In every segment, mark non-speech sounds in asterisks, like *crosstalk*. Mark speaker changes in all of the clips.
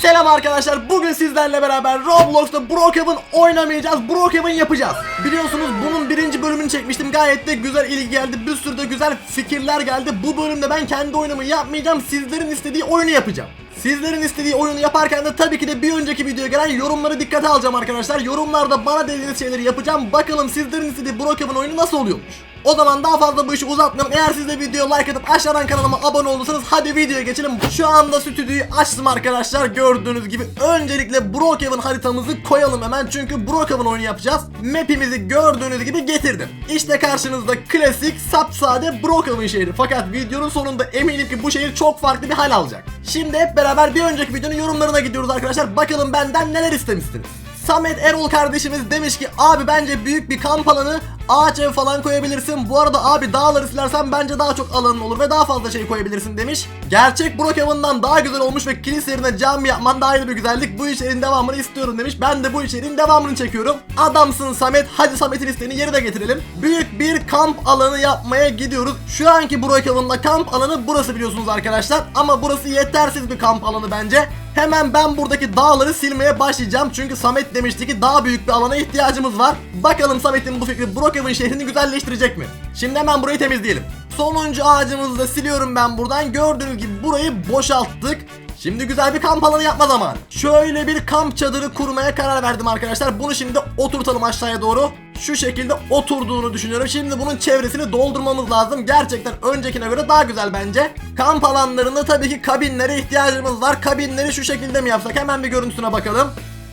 Speaker 1: Selam arkadaşlar. Bugün sizlerle beraber Roblox'ta Brookhaven oynamayacağız. Brookhaven yapacağız. Biliyorsunuz bunun birinci bölümünü çekmiştim. Gayet de güzel ilgi geldi. Bir sürü de güzel fikirler geldi. Bu bölümde ben kendi oyunumu yapmayacağım. Sizlerin istediği oyunu yapacağım. Sizlerin istediği oyunu yaparken de tabii ki de bir önceki videoya gelen yorumları dikkate alacağım arkadaşlar. Yorumlarda bana dediğiniz şeyleri yapacağım. Bakalım sizlerin istediği Brookhaven oyunu nasıl oluyormuş. O zaman daha fazla bu işi uzatmayalım. Eğer siz de videoya like atıp aşağıdan kanalıma abone olduysanız hadi videoya geçelim. Şu anda stüdyoyu açtım arkadaşlar. Gördüğünüz gibi öncelikle Brookhaven haritamızı koyalım hemen. Çünkü Brookhaven oyunu yapacağız. Map'imizi gördüğünüz gibi getirdim. İşte karşınızda klasik sapsade Brookhaven şehri. Fakat videonun sonunda eminim ki bu şehir çok farklı bir hal alacak. Şimdi hep beraber bir önceki videonun yorumlarına gidiyoruz arkadaşlar. Bakalım benden neler istemişsiniz. Samet Erol kardeşimiz demiş ki abi bence büyük bir kamp alanı ağaç ev falan koyabilirsin. Bu arada abi dağları silersen bence daha çok alanın olur ve daha fazla şey koyabilirsin demiş. Gerçek Brookhaven'dan daha güzel olmuş ve kilise yerine cami yapman daha ayrı bir güzellik. Bu içeriğin devamını istiyorum demiş. Ben de bu içeriğin devamını çekiyorum. Adamsın Samet. Hadi Samet'in isteğini yerine getirelim. Büyük bir kamp alanı yapmaya gidiyoruz. Şu anki Brookhaven'da kamp alanı burası biliyorsunuz arkadaşlar. Ama burası yetersiz bir kamp alanı bence. Hemen ben buradaki dağları silmeye başlayacağım. Çünkü Samet demişti ki daha büyük bir alana ihtiyacımız var. Bakalım Samet'in bu fikri Brookhaven şehrini güzelleştirecek mi? Şimdi hemen burayı temizleyelim. Sonuncu ağacımızı da siliyorum ben buradan. Gördüğünüz gibi burayı boşalttık. Şimdi güzel bir kamp alanı yapma zamanı. Şöyle bir kamp çadırı kurmaya karar verdim arkadaşlar. Bunu şimdi oturtalım aşağıya doğru. Şu şekilde oturduğunu düşünüyorum. Şimdi bunun çevresini doldurmamız lazım. Gerçekten öncekine göre daha güzel bence. Kamp alanlarında tabii ki kabinlere ihtiyacımız var. Kabinleri şu şekilde mi yapsak? Hemen bir görüntüsüne bakalım.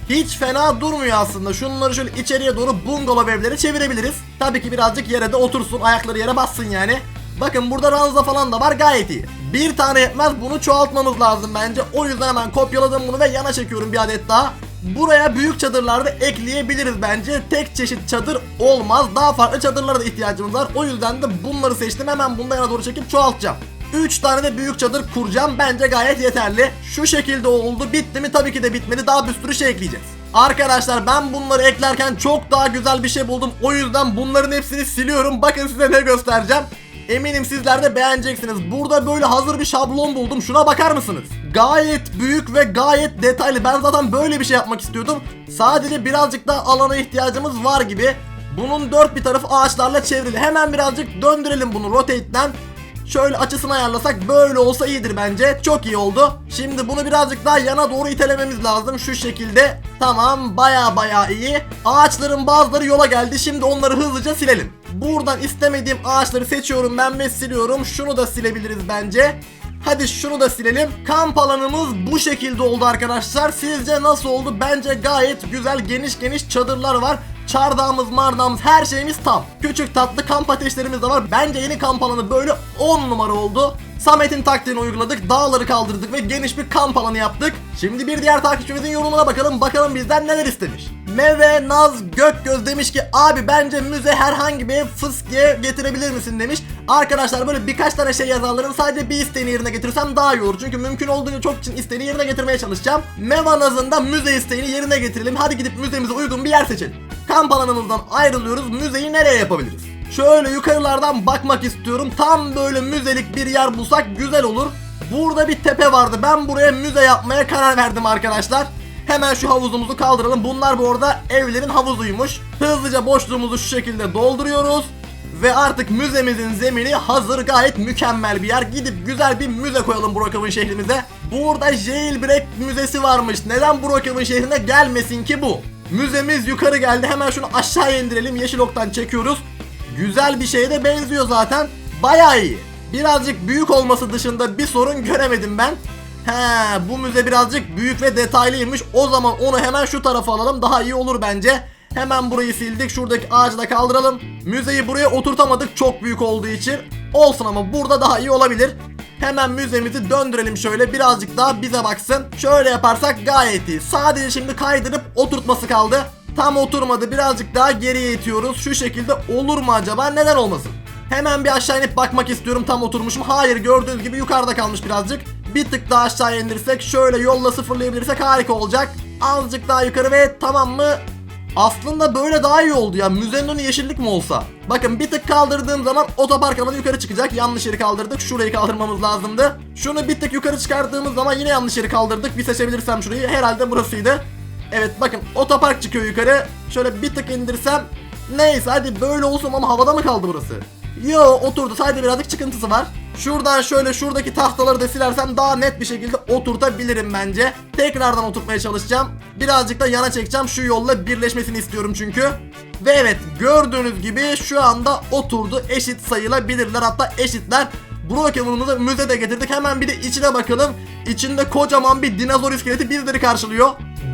Speaker 1: Hiç fena durmuyor aslında. Şunları şöyle içeriye doğru bungalov evleri çevirebiliriz. Tabii ki birazcık yere de otursun. Ayakları yere bassın yani. Bakın burada ranza falan da var gayet iyi. Bir tane yetmez bunu çoğaltmamız lazım bence. O yüzden hemen kopyaladım bunu ve yana çekiyorum bir adet daha. Buraya büyük çadırlarda ekleyebiliriz bence. Tek çeşit çadır olmaz. Daha farklı çadırlara da ihtiyacımız var. O yüzden de bunları seçtim. Hemen bundan yana doğru çekip çoğaltacağım. 3 tane de büyük çadır kuracağım. Bence gayet yeterli. Şu şekilde oldu. Bitti mi? Tabii ki de bitmedi. Daha bir sürü şey ekleyeceğiz. Arkadaşlar ben bunları eklerken çok daha güzel bir şey buldum. O yüzden bunların hepsini siliyorum. Bakın size ne göstereceğim. Eminim sizler de beğeneceksiniz. Burada böyle hazır bir şablon buldum. Şuna bakar mısınız? Gayet büyük ve gayet detaylı. Ben zaten böyle bir şey yapmak istiyordum. Sadece birazcık daha alana ihtiyacımız var gibi. Bunun dört bir tarafı ağaçlarla çevrili. Hemen birazcık döndürelim bunu rotate'den. Şöyle açısını ayarlasak böyle olsa iyidir bence. Çok iyi oldu. Şimdi bunu birazcık daha yana doğru itelememiz lazım şu şekilde. Tamam baya baya iyi. Ağaçların bazıları yola geldi. Şimdi onları hızlıca silelim. Buradan istemediğim ağaçları seçiyorum ben ve siliyorum. Şunu da silebiliriz bence. Hadi şunu da silelim. Kamp alanımız bu şekilde oldu arkadaşlar. Sizce nasıl oldu? Bence gayet güzel geniş geniş çadırlar var. Çardağımız, mardağımız her şeyimiz tam. Küçük tatlı kamp ateşlerimiz de var. Bence yeni kamp alanı böyle 10 numara oldu. Samet'in taktiğini uyguladık, dağları kaldırdık ve geniş bir kamp alanı yaptık. Şimdi bir diğer takipçimizin yorumuna bakalım. Bakalım bizden neler istemiş. Meve Naz Gökgöz demiş ki abi bence müze herhangi bir fıskiye getirebilir misin demiş. Arkadaşlar böyle birkaç tane şey yazarların sadece bir isteğini yerine getirsem daha iyi olur. Çünkü mümkün olduğunca çok için isteğini yerine getirmeye çalışacağım. Meva Naz'ın da müze isteğini yerine getirelim. Hadi gidip müzemize uygun bir yer seçelim. Kamp alanımızdan ayrılıyoruz. Müzeyi nereye yapabiliriz? Şöyle yukarılardan bakmak istiyorum. Tam böyle müzelik bir yer bulsak güzel olur. Burada bir tepe vardı. Ben buraya müze yapmaya karar verdim arkadaşlar. Hemen şu havuzumuzu kaldıralım. Bunlar bu arada evlerin havuzuymuş. Hızlıca boşluğumuzu şu şekilde dolduruyoruz. Ve artık müzemizin zemini hazır gayet mükemmel bir yer. Gidip güzel bir müze koyalım Brookhaven şehrimize. Burada Jailbreak Müzesi varmış. Neden Brookhaven şehrine gelmesin ki bu? Müzemiz yukarı geldi. Hemen şunu aşağıya indirelim. Yeşil oktan çekiyoruz. Güzel bir şeye de benziyor zaten. Bayağı iyi. Birazcık büyük olması dışında bir sorun göremedim ben. He, bu müze birazcık büyük ve detaylıymış. O zaman onu hemen şu tarafa alalım. Daha iyi olur bence. Hemen burayı sildik. Şuradaki ağacı da kaldıralım. Müzeyi buraya oturtamadık çok büyük olduğu için. Olsun ama burada daha iyi olabilir. Hemen müzemizi döndürelim şöyle birazcık daha bize baksın. Şöyle yaparsak gayet iyi. Sadece şimdi kaydırıp oturtması kaldı. Tam oturmadı birazcık daha geriye itiyoruz. Şu şekilde olur mu acaba neden olmasın? Hemen bir aşağı inip bakmak istiyorum tam oturmuşum. Hayır gördüğünüz gibi yukarıda kalmış birazcık. Bir tık daha aşağı indirsek şöyle yolla sıfırlayabilirsek harika olacak. Azıcık daha yukarı ve tamam mı? Aslında böyle daha iyi oldu ya. Müzenin önü yeşillik mi olsa? Bakın bir tık kaldırdığım zaman otopark alanı yukarı çıkacak. Yanlış yeri kaldırdık. Şurayı kaldırmamız lazımdı. Şunu bir tık yukarı çıkardığımız zaman yine yanlış yeri kaldırdık. Bir seçebilirsem şurayı. Herhalde burasıydı. Evet bakın otopark çıkıyor yukarı. Şöyle bir tık indirsem. Neyse hadi böyle olsun ama havada mı kaldı burası? Yo oturdu sadece birazcık çıkıntısı var. Şuradan şöyle şuradaki tahtaları da silersem daha net bir şekilde oturtabilirim bence. Tekrardan oturtmaya çalışacağım. Birazcık da yana çekeceğim. Şu yolla birleşmesini istiyorum çünkü. Ve evet gördüğünüz gibi şu anda oturdu. Eşit sayılabilirler hatta eşitler. Brokeman'ımızı müzede getirdik. Hemen bir de içine bakalım. İçinde kocaman bir dinozor iskeleti bizleri karşılıyor.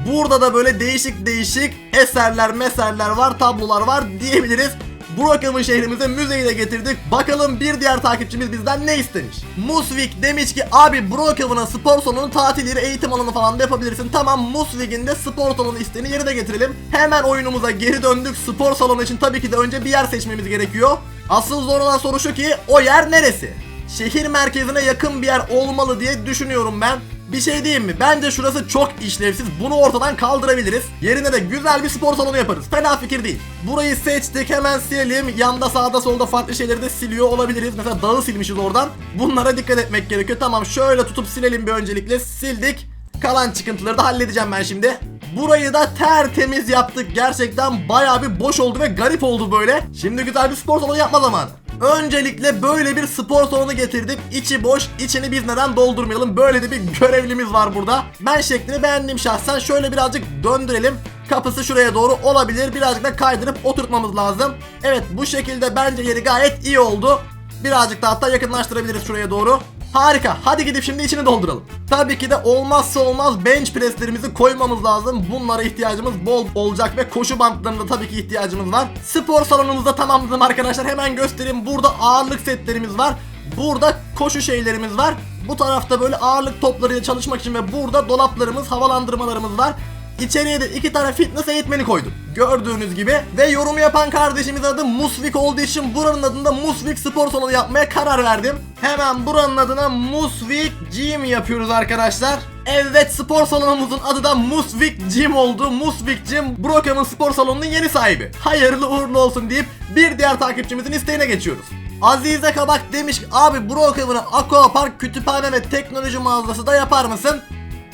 Speaker 1: Burada da böyle değişik değişik eserler, meserler var, tablolar var diyebiliriz. Brookhaven şehrimize müzeyi de getirdik. Bakalım bir diğer takipçimiz bizden ne istemiş? Musvik demiş ki abi Brookhaven'a spor salonu, tatil eğitim alanı falan da yapabilirsin. Tamam Musvik'in de spor salonu isteğini yerine getirelim. Hemen oyunumuza geri döndük. Spor salonu için tabii ki de önce bir yer seçmemiz gerekiyor. Asıl zor olan soru şu ki o yer neresi? Şehir merkezine yakın bir yer olmalı diye düşünüyorum ben. Bir şey diyeyim mi? Bence şurası çok işlevsiz. Bunu ortadan kaldırabiliriz. Yerine de güzel bir spor salonu yaparız. Fena fikir değil. Burayı seçtik. Hemen silelim. Yanda sağda solda farklı şeyleri de siliyor olabiliriz. Mesela dağı silmişiz oradan. Bunlara dikkat etmek gerekiyor. Tamam şöyle tutup silelim bir öncelikle. Sildik. Kalan çıkıntıları da halledeceğim ben şimdi. Burayı da tertemiz yaptık. Gerçekten bayağı bir boş oldu ve garip oldu böyle. Şimdi güzel bir spor salonu yapma zamanı. Öncelikle böyle bir spor salonu getirdim. İçi boş. içini biz neden doldurmayalım? Böyle de bir görevlimiz var burada. Ben şeklini beğendim şahsen. Şöyle birazcık döndürelim. Kapısı şuraya doğru olabilir. Birazcık da kaydırıp oturtmamız lazım. Evet bu şekilde bence yeri gayet iyi oldu. Birazcık da hatta yakınlaştırabiliriz şuraya doğru. Harika. Hadi gidip şimdi içini dolduralım. Tabii ki de olmazsa olmaz bench presslerimizi koymamız lazım. Bunlara ihtiyacımız bol olacak ve koşu bantlarına da tabii ki ihtiyacımız var. Spor salonumuzda tamamladım arkadaşlar. Hemen göstereyim. Burada ağırlık setlerimiz var. Burada koşu şeylerimiz var. Bu tarafta böyle ağırlık toplarıyla çalışmak için ve burada dolaplarımız, havalandırmalarımız var. İçeriye de iki tane fitness eğitmeni koydum. Gördüğünüz gibi. Ve yorum yapan kardeşimiz adı Musvik olduğu için buranın adında Musvik Spor Salonu yapmaya karar verdim. Hemen buranın adına Musvik Gym yapıyoruz arkadaşlar. Evet spor salonumuzun adı da Musvik Gym oldu. Musvik Gym Brookhaven spor salonunun yeni sahibi. Hayırlı uğurlu olsun deyip bir diğer takipçimizin isteğine geçiyoruz. Azize Kabak demiş ki abi Brookhaven'a Aqua Park kütüphane ve teknoloji mağazası da yapar mısın?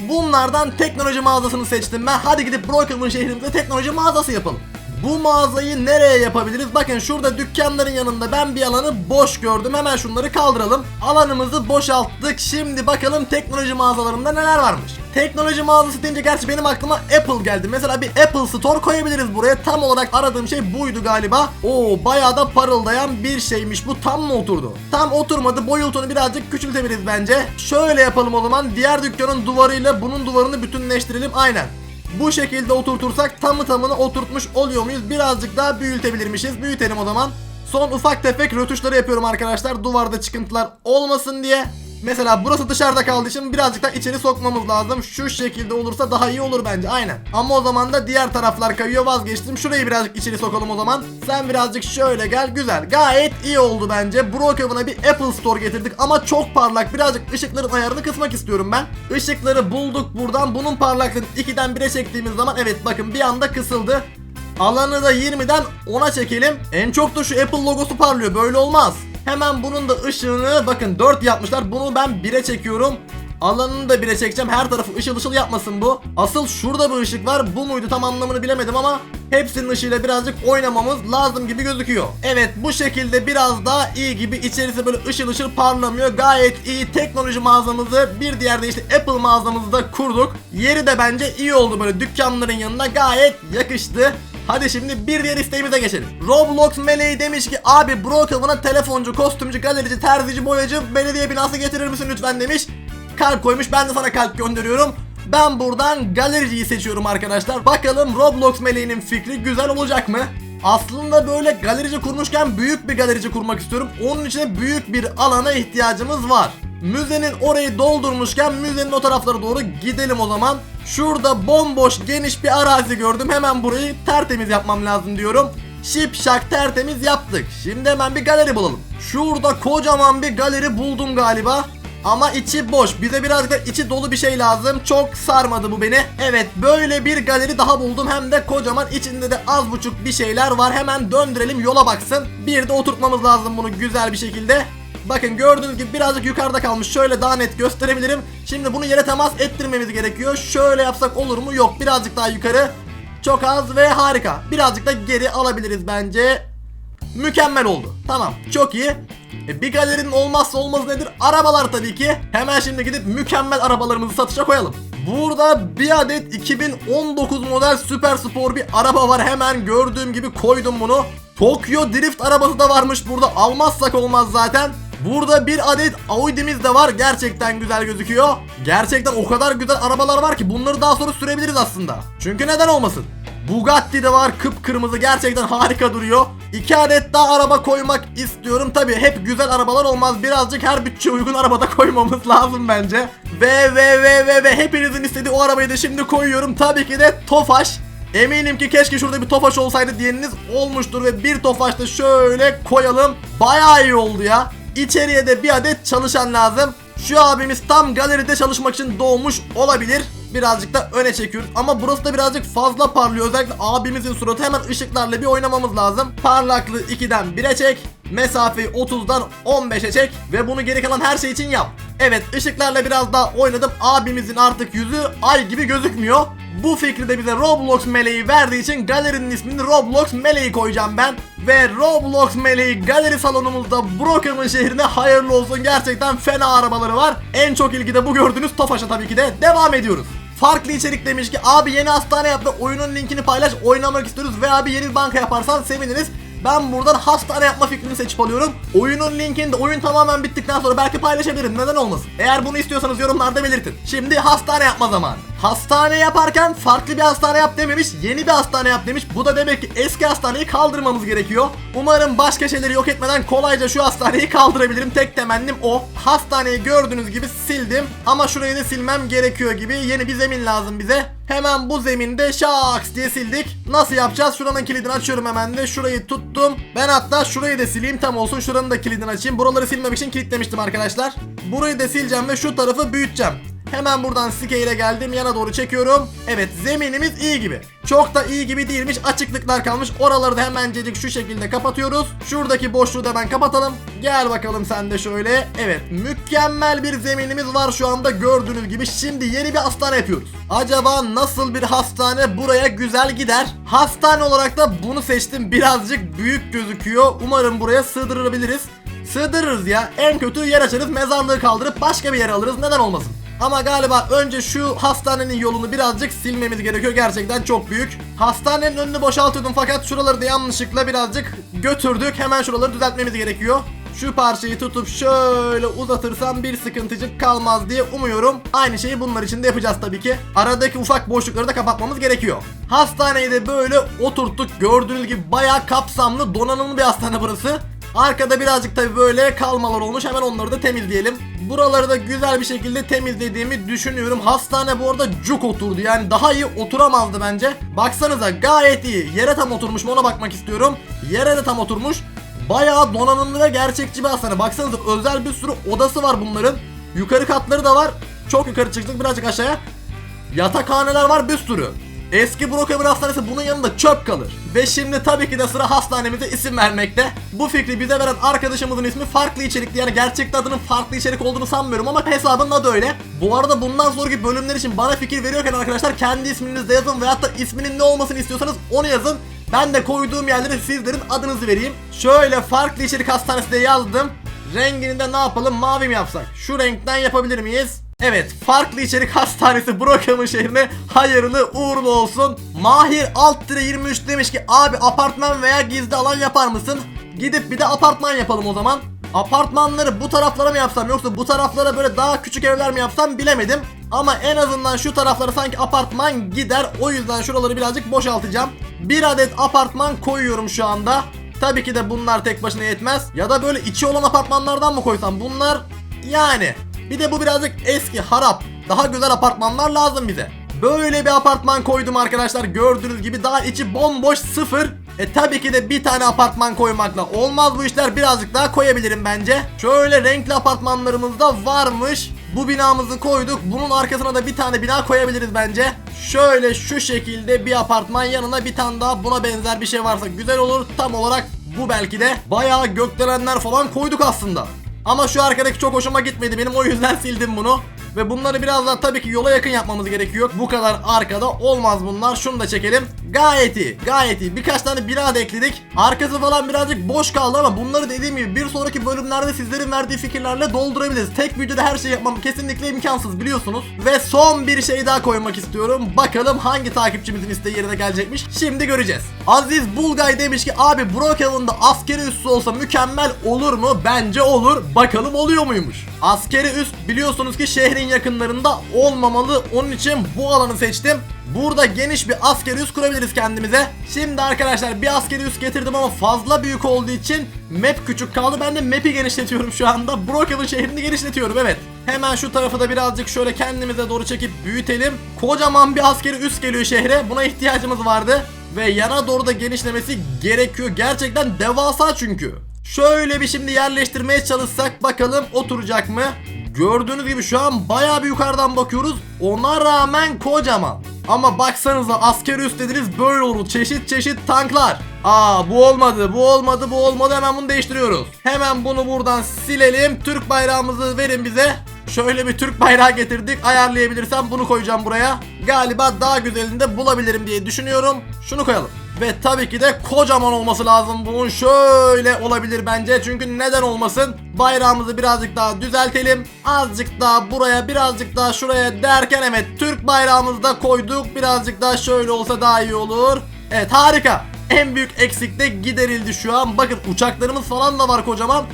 Speaker 1: Bunlardan teknoloji mağazasını seçtim ben. Hadi gidip Brookhaven şehrimizde teknoloji mağazası yapalım. Bu mağazayı nereye yapabiliriz? Bakın şurada dükkanların yanında ben bir alanı boş gördüm. Hemen şunları kaldıralım. Alanımızı boşalttık. Şimdi bakalım teknoloji mağazalarında neler varmış. Teknoloji mağazası deyince gerçi benim aklıma Apple geldi. Mesela bir Apple Store koyabiliriz buraya. Tam olarak aradığım şey buydu galiba. Oo bayağı da parıldayan bir şeymiş. Bu tam mı oturdu? Tam oturmadı. Boyutunu birazcık küçültebiliriz bence. Şöyle yapalım o zaman. Diğer dükkanın duvarıyla bunun duvarını bütünleştirelim. Aynen. Bu şekilde oturtursak tamı tamına oturtmuş oluyor muyuz? Birazcık daha büyütebilirmişiz. Büyütelim o zaman. Son ufak tefek rötuşları yapıyorum arkadaşlar. Duvarda çıkıntılar olmasın diye. Mesela burası dışarıda kaldığı için birazcık daha içeri sokmamız lazım. Şu şekilde olursa daha iyi olur bence aynen. Ama o zaman da diğer taraflar kayıyor vazgeçtim. Şurayı birazcık içeri sokalım o zaman. Sen birazcık şöyle gel güzel. Gayet iyi oldu bence. Brookhaven'a bir Apple Store getirdik ama çok parlak. Birazcık ışıkların ayarını kısmak istiyorum ben. Işıkları bulduk buradan. Bunun parlaklığını 2'den 1'e çektiğimiz zaman evet bakın bir anda kısıldı. Alanı da 20'den 10'a çekelim. En çok da şu Apple logosu parlıyor. Böyle olmaz. Hemen bunun da ışığını bakın 4 yapmışlar. Bunu ben 1'e çekiyorum. Alanını da 1'e çekeceğim. Her tarafı ışıl ışıl yapmasın bu. Asıl şurada bir ışık var. Bu muydu tam anlamını bilemedim ama hepsinin ışığıyla birazcık oynamamız lazım gibi gözüküyor. Evet bu şekilde biraz daha iyi gibi içerisi böyle ışıl ışıl parlamıyor. Gayet iyi teknoloji mağazamızı bir diğer de işte Apple mağazamızı da kurduk. Yeri de bence iyi oldu böyle dükkanların yanına gayet yakıştı. Hadi şimdi bir diğer isteğimize geçelim. Roblox Meleği demiş ki abi Brookhaven'a telefoncu, kostümcü, galerici, terzici, boyacı, belediye binası getirir misin lütfen demiş. Kalp koymuş ben de sana kalp gönderiyorum. Ben buradan galericiyi seçiyorum arkadaşlar. Bakalım Roblox Meleği'nin fikri güzel olacak mı? Aslında böyle galerici kurmuşken büyük bir galerici kurmak istiyorum. Onun için büyük bir alana ihtiyacımız var. Müzenin orayı doldurmuşken müzenin o taraflara doğru gidelim o zaman. Şurada bomboş geniş bir arazi gördüm. Hemen burayı tertemiz yapmam lazım diyorum. Şipşak tertemiz yaptık. Şimdi hemen bir galeri bulalım. Şurada kocaman bir galeri buldum galiba. Ama içi boş. Bize birazcık da içi dolu bir şey lazım. Çok sarmadı bu beni. Evet böyle bir galeri daha buldum. Hem de kocaman içinde de az buçuk bir şeyler var. Hemen döndürelim yola baksın. Bir de oturtmamız lazım bunu güzel bir şekilde. Bakın gördüğünüz gibi birazcık yukarıda kalmış. Şöyle daha net gösterebilirim. Şimdi bunu yere temas ettirmemiz gerekiyor. Şöyle yapsak olur mu? Yok birazcık daha yukarı. Çok az ve harika. Birazcık da geri alabiliriz bence. Mükemmel oldu. Tamam çok iyi. E, bir galerinin olmazsa olmazı nedir? Arabalar tabii ki. Hemen şimdi gidip mükemmel arabalarımızı satışa koyalım. Burada bir adet 2019 model süper spor bir araba var. Hemen gördüğüm gibi koydum bunu. Tokyo Drift arabası da varmış burada. Almazsak olmaz zaten. Burada bir adet Audi'miz de var. Gerçekten güzel gözüküyor. Gerçekten o kadar güzel arabalar var ki bunları daha sonra sürebiliriz aslında. Çünkü neden olmasın? Bugatti de var kıpkırmızı gerçekten harika duruyor. İki adet daha araba koymak istiyorum. Tabi hep güzel arabalar olmaz. Birazcık her bütçe uygun arabada koymamız *laughs* lazım bence. Ve ve ve ve ve hepinizin istediği o arabayı da şimdi koyuyorum. Tabii ki de Tofaş. Eminim ki keşke şurada bir Tofaş olsaydı diyeniniz olmuştur ve bir Tofaş da şöyle koyalım. Bayağı iyi oldu ya. İçeriye de bir adet çalışan lazım. Şu abimiz tam galeride çalışmak için doğmuş olabilir. Birazcık da öne çekiyoruz. Ama burası da birazcık fazla parlıyor. Özellikle abimizin suratı hemen ışıklarla bir oynamamız lazım. Parlaklığı 2'den 1'e çek. Mesafeyi 30'dan 15'e çek. Ve bunu geri kalan her şey için yap. Evet ışıklarla biraz daha oynadım. Abimizin artık yüzü ay gibi gözükmüyor. Bu fikri de bize Roblox meleği verdiği için galerinin ismini Roblox meleği koyacağım ben. Ve Roblox meleği galeri salonumuzda Brookhaven şehrine hayırlı olsun. Gerçekten fena arabaları var. En çok ilgi de bu gördüğünüz Tofaş'a tabii ki de devam ediyoruz. Farklı içerik demiş ki abi yeni hastane yaptı oyunun linkini paylaş oynamak istiyoruz ve abi yeni banka yaparsan seviniriz. Ben buradan hastane yapma fikrini seçip alıyorum. Oyunun linkini de oyun tamamen bittikten sonra belki paylaşabilirim. Neden olmasın? Eğer bunu istiyorsanız yorumlarda belirtin. Şimdi hastane yapma zamanı. Hastane yaparken farklı bir hastane yap dememiş, yeni bir hastane yap demiş. Bu da demek ki eski hastaneyi kaldırmamız gerekiyor. Umarım başka şeyleri yok etmeden kolayca şu hastaneyi kaldırabilirim. Tek temennim o. Hastaneyi gördüğünüz gibi sildim ama şurayı da silmem gerekiyor gibi. Yeni bir zemin lazım bize. Hemen bu zeminde şaks diye sildik. Nasıl yapacağız? Şuranın kilidini açıyorum hemen de. Şurayı tuttum. Ben hatta şurayı da sileyim tam olsun. Şuranın da kilidini açayım. Buraları silmemek için kilitlemiştim arkadaşlar. Burayı da sileceğim ve şu tarafı büyüteceğim. Hemen buradan scale'e geldim yana doğru çekiyorum. Evet zeminimiz iyi gibi. Çok da iyi gibi değilmiş açıklıklar kalmış. Oraları da hemencecik şu şekilde kapatıyoruz. Şuradaki boşluğu da ben kapatalım. Gel bakalım sen de şöyle. Evet mükemmel bir zeminimiz var şu anda gördüğünüz gibi. Şimdi yeni bir hastane yapıyoruz. Acaba nasıl bir hastane buraya güzel gider? Hastane olarak da bunu seçtim. Birazcık büyük gözüküyor. Umarım buraya sığdırabiliriz. Sığdırırız ya. En kötü yer açarız mezarlığı kaldırıp başka bir yere alırız. Neden olmasın? Ama galiba önce şu hastanenin yolunu birazcık silmemiz gerekiyor. Gerçekten çok büyük. Hastanenin önünü boşaltıyordum fakat şuraları da yanlışlıkla birazcık götürdük. Hemen şuraları düzeltmemiz gerekiyor. Şu parçayı tutup şöyle uzatırsam bir sıkıntıcık kalmaz diye umuyorum. Aynı şeyi bunlar için de yapacağız tabii ki. Aradaki ufak boşlukları da kapatmamız gerekiyor. Hastaneyi de böyle oturttuk. Gördüğünüz gibi bayağı kapsamlı, donanımlı bir hastane burası. Arkada birazcık tabi böyle kalmalar olmuş. Hemen onları da temizleyelim. Buraları da güzel bir şekilde temizlediğimi düşünüyorum. Hastane bu arada cuk oturdu. Yani daha iyi oturamazdı bence. Baksanıza gayet iyi. Yere tam oturmuş mu ona bakmak istiyorum. Yere de tam oturmuş. Bayağı donanımlı ve gerçekçi bir hastane. Baksanıza özel bir sürü odası var bunların. Yukarı katları da var. Çok yukarı çıktık birazcık aşağıya. Yatakhaneler var bir sürü. Eski Brookhaven Hastanesi bunun yanında çöp kalır. Ve şimdi tabii ki de sıra hastanemize isim vermekte. Bu fikri bize veren arkadaşımızın ismi farklı içerikli yani gerçekte adının farklı içerik olduğunu sanmıyorum ama hesabının adı öyle. Bu arada bundan sonraki bölümler için bana fikir veriyorken arkadaşlar kendi isminizi yazın veyahut da isminin ne olmasını istiyorsanız onu yazın. Ben de koyduğum yerlere sizlerin adınızı vereyim. Şöyle farklı içerik hastanesi de yazdım. Rengini de ne yapalım mavi mi yapsak? Şu renkten yapabilir miyiz? Evet, farklı içerik hastanesi Brookhaven şehrine hayırlı uğurlu olsun. Mahir alt 23 demiş ki abi apartman veya gizli alan yapar mısın? Gidip bir de apartman yapalım o zaman. Apartmanları bu taraflara mı yapsam yoksa bu taraflara böyle daha küçük evler mi yapsam bilemedim. Ama en azından şu taraflara sanki apartman gider. O yüzden şuraları birazcık boşaltacağım. Bir adet apartman koyuyorum şu anda. Tabii ki de bunlar tek başına yetmez. Ya da böyle içi olan apartmanlardan mı koysam? Bunlar yani. Bir de bu birazcık eski, harap. Daha güzel apartmanlar lazım bize. Böyle bir apartman koydum arkadaşlar. Gördüğünüz gibi daha içi bomboş sıfır. E tabii ki de bir tane apartman koymakla olmaz bu işler birazcık daha koyabilirim bence. Şöyle renkli apartmanlarımız da varmış. Bu binamızı koyduk. Bunun arkasına da bir tane bina koyabiliriz bence. Şöyle şu şekilde bir apartman yanına bir tane daha buna benzer bir şey varsa güzel olur. Tam olarak bu belki de. Bayağı gökdelenler falan koyduk aslında. Ama şu arkadaki çok hoşuma gitmedi benim o yüzden sildim bunu. Ve bunları biraz daha tabii ki yola yakın yapmamız gerekiyor. Bu kadar arkada olmaz bunlar. Şunu da çekelim. Gayet iyi. Gayet iyi. Birkaç tane bina da ekledik. Arkası falan birazcık boş kaldı ama bunları dediğim gibi bir sonraki bölümlerde sizlerin verdiği fikirlerle doldurabiliriz. Tek videoda her şeyi yapmam kesinlikle imkansız biliyorsunuz. Ve son bir şey daha koymak istiyorum. Bakalım hangi takipçimizin isteği yerine gelecekmiş. Şimdi göreceğiz. Aziz Bulgay demiş ki abi Brookhaven'da askeri üssü olsa mükemmel olur mu? Bence olur. Bakalım oluyor muymuş? Askeri üst biliyorsunuz ki şehrin yakınlarında olmamalı. Onun için bu alanı seçtim. Burada geniş bir askeri üs kurabiliriz kendimize. Şimdi arkadaşlar bir askeri üs getirdim ama fazla büyük olduğu için map küçük kaldı. Ben de map'i genişletiyorum şu anda. Brookhaven şehrini genişletiyorum evet. Hemen şu tarafı da birazcık şöyle kendimize doğru çekip büyütelim. Kocaman bir askeri üs geliyor şehre. Buna ihtiyacımız vardı. Ve yana doğru da genişlemesi gerekiyor. Gerçekten devasa çünkü. Şöyle bir şimdi yerleştirmeye çalışsak bakalım oturacak mı? Gördüğünüz gibi şu an bayağı bir yukarıdan bakıyoruz. Ona rağmen kocaman. Ama baksanıza asker üst dediniz böyle olur. Çeşit çeşit tanklar. Aa bu olmadı, bu olmadı, bu olmadı. Hemen bunu değiştiriyoruz. Hemen bunu buradan silelim. Türk bayrağımızı verin bize. Şöyle bir Türk bayrağı getirdik. Ayarlayabilirsem bunu koyacağım buraya. Galiba daha güzelini de bulabilirim diye düşünüyorum. Şunu koyalım. Ve tabii ki de kocaman olması lazım bunun. Şöyle olabilir bence. Çünkü neden olmasın? Bayrağımızı birazcık daha düzeltelim. Azıcık daha buraya birazcık daha şuraya derken evet Türk bayrağımızı da koyduk. Birazcık daha şöyle olsa daha iyi olur. Evet harika. En büyük eksik de giderildi şu an. Bakın uçaklarımız falan da var kocaman.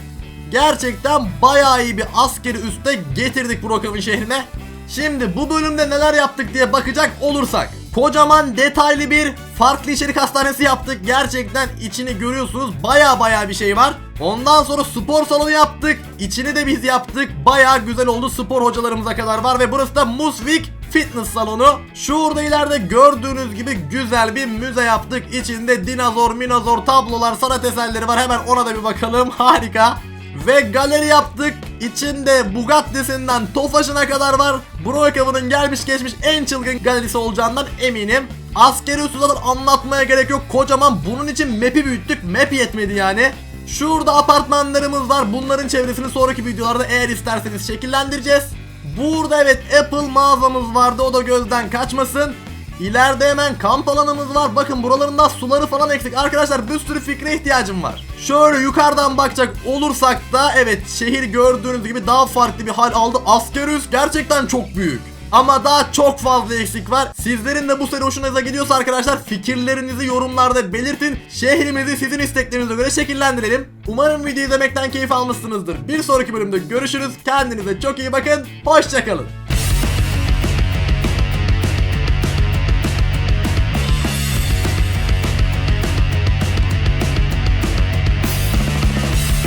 Speaker 1: Gerçekten bayağı iyi bir askeri üste getirdik Brookhaven şehrine. Şimdi bu bölümde neler yaptık diye bakacak olursak Kocaman detaylı bir farklı içerik hastanesi yaptık. Gerçekten içini görüyorsunuz. Baya baya bir şey var. Ondan sonra spor salonu yaptık. İçini de biz yaptık. Baya güzel oldu. Spor hocalarımıza kadar var ve burası da Musvik Fitness salonu. Şurada ileride gördüğünüz gibi güzel bir müze yaptık. İçinde dinozor, minozor, tablolar, sanat eserleri var. Hemen ona da bir bakalım. *laughs* Harika. Ve galeri yaptık. İçinde Bugatti'sinden Tofaş'ına kadar var. Brookhaven'ın gelmiş geçmiş en çılgın galerisi olacağından eminim. Askeri usulları anlatmaya gerek yok. Kocaman bunun için map'i büyüttük. Map yetmedi yani. Şurada apartmanlarımız var. Bunların çevresini sonraki videolarda eğer isterseniz şekillendireceğiz. Burada evet Apple mağazamız vardı. O da gözden kaçmasın. İleride hemen kamp alanımız var. Bakın buralarında suları falan eksik. Arkadaşlar bir sürü fikre ihtiyacım var. Şöyle yukarıdan bakacak olursak da evet şehir gördüğünüz gibi daha farklı bir hal aldı. Askerüs gerçekten çok büyük. Ama daha çok fazla eksik var. Sizlerin de bu seri hoşunuza gidiyorsa arkadaşlar fikirlerinizi yorumlarda belirtin. Şehrimizi sizin isteklerinize göre şekillendirelim. Umarım videoyu izlemekten keyif almışsınızdır. Bir sonraki bölümde görüşürüz. Kendinize çok iyi bakın. Hoşçakalın.